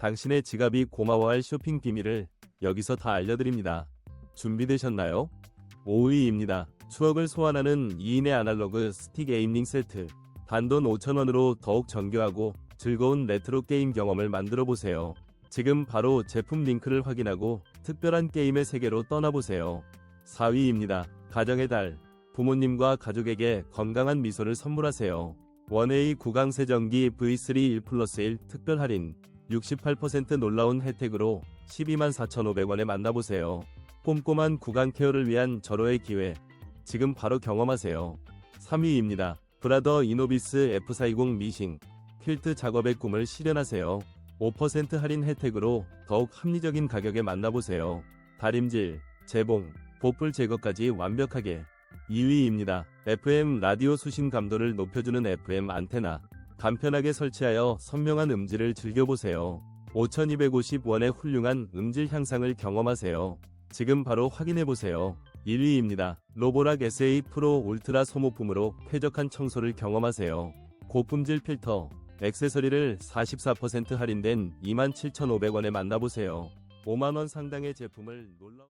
당신의 지갑이 고마워할 쇼핑 비밀을 여기서 다 알려드립니다. 준비되셨나요? 5위입니다. 추억을 소환하는 2인의 아날로그 스틱 에임링 세트. 단돈 5,000원으로 더욱 정교하고 즐거운 레트로 게임 경험을 만들어 보세요. 지금 바로 제품 링크를 확인하고 특별한 게임의 세계로 떠나보세요. 4위입니다. 가정의 달. 부모님과 가족에게 건강한 미소를 선물하세요. 원웨이 구강 세정기 V3 1 플러스 1 특별 할인 68% 놀라운 혜택으로 124,500원에 만나보세요. 꼼꼼한 구강 케어를 위한 절호의 기회. 지금 바로 경험하세요. 3위입니다. 브라더 이노비스 F420 미싱 퀼트 작업의 꿈을 실현하세요. 5% 할인 혜택으로 더욱 합리적인 가격에 만나보세요. 다림질, 재봉, 보풀 제거까지 완벽하게. 2위입니다. FM 라디오 수신 감도를 높여주는 FM 안테나. 간편하게 설치하여 선명한 음질을 즐겨보세요. 5250원의 훌륭한 음질 향상을 경험하세요. 지금 바로 확인해보세요. 1위입니다. 로보락 SA 프로 울트라 소모품으로 쾌적한 청소를 경험하세요. 고품질 필터, 액세서리를 44% 할인된 27,500원에 만나보세요. 5만원 상당의 제품을 놀라